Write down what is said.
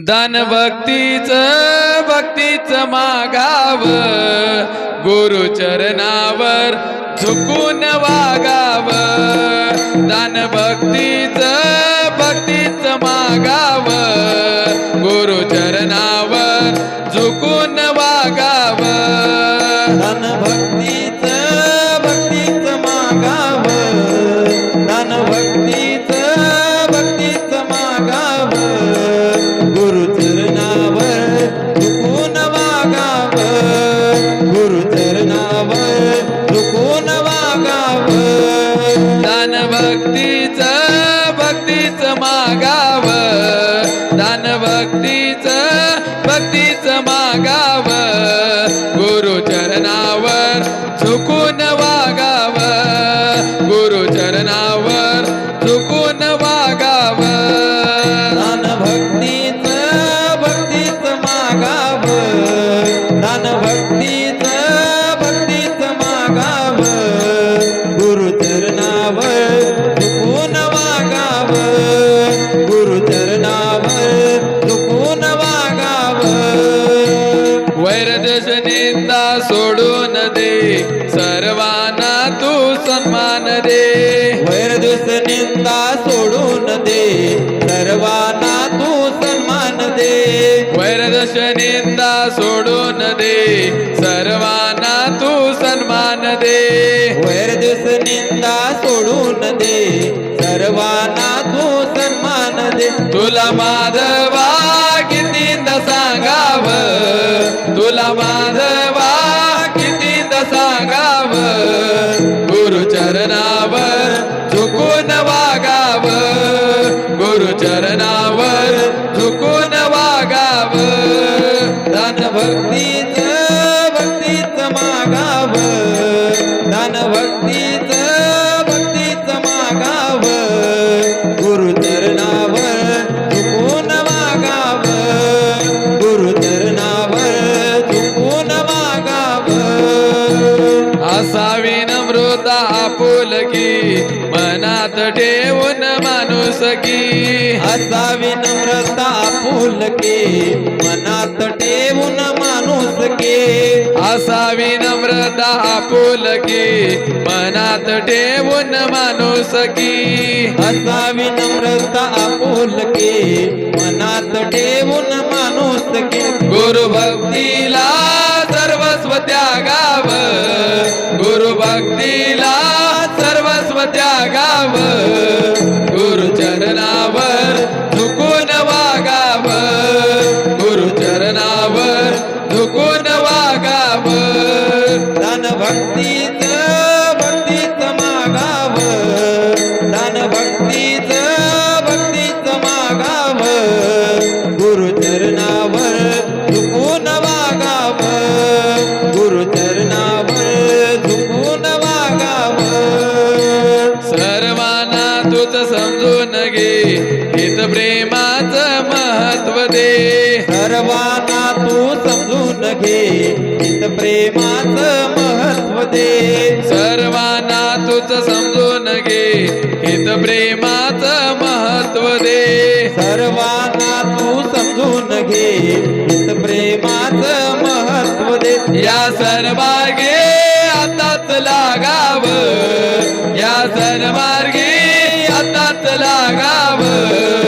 दान भक्तीच भक्तीच मागाव. गुरु चरणावर झुकून वागाव. दान भक्तीच भक्तीच मागाव. गुरु चरणावर झुकून वागाव. धन मागाव. दान भक्तीच भक्तीच मागाव. गुरु चरणावर झुकून वा वैरदेश निंदा सोडून दे. सर्वांना तू सन्मान दे. वैरदुस निंदा सोडून दे. सर्वांना तू सन्मान दे. वैरदश निंदा सोडून दे. सर्वांना तू सन्मान दे. वैरदुस निंदा सोडून दे. सर्वांना तू सन्मान दे. तुला माधवा कितींदा सांगाव तुला माधवा किती सांगाव गुरु चरणावर झुकून वागाव. गुरु चरणावर झुकून वागाव. दान भक्ती ठेवून माणूस की. असावी नम्रता फुलके मनात ठेवून माणूस के. असावी नम्रता आपुलकी मनात ठेवून माणूस की. असावी नम्रता फुलके मनात ठेवून माणूस के. गुरु भक्तीला सर्वस्व त्यागाव. गुरु भक्तीला सर्वस्व त्यागाव. समजून घे हित प्रेमाचं महत्त्व दे. सर्वांना तू समजून घे हित प्रेमाचं महत्त्व दे. सर्वांना तूच समजून घे हित प्रेमाचं महत्त्व दे. सर्वांना तू समजून घे हित प्रेमाचं महत्त्व दे. या सर्वार्गे आताच लागाव या आताच लागावं.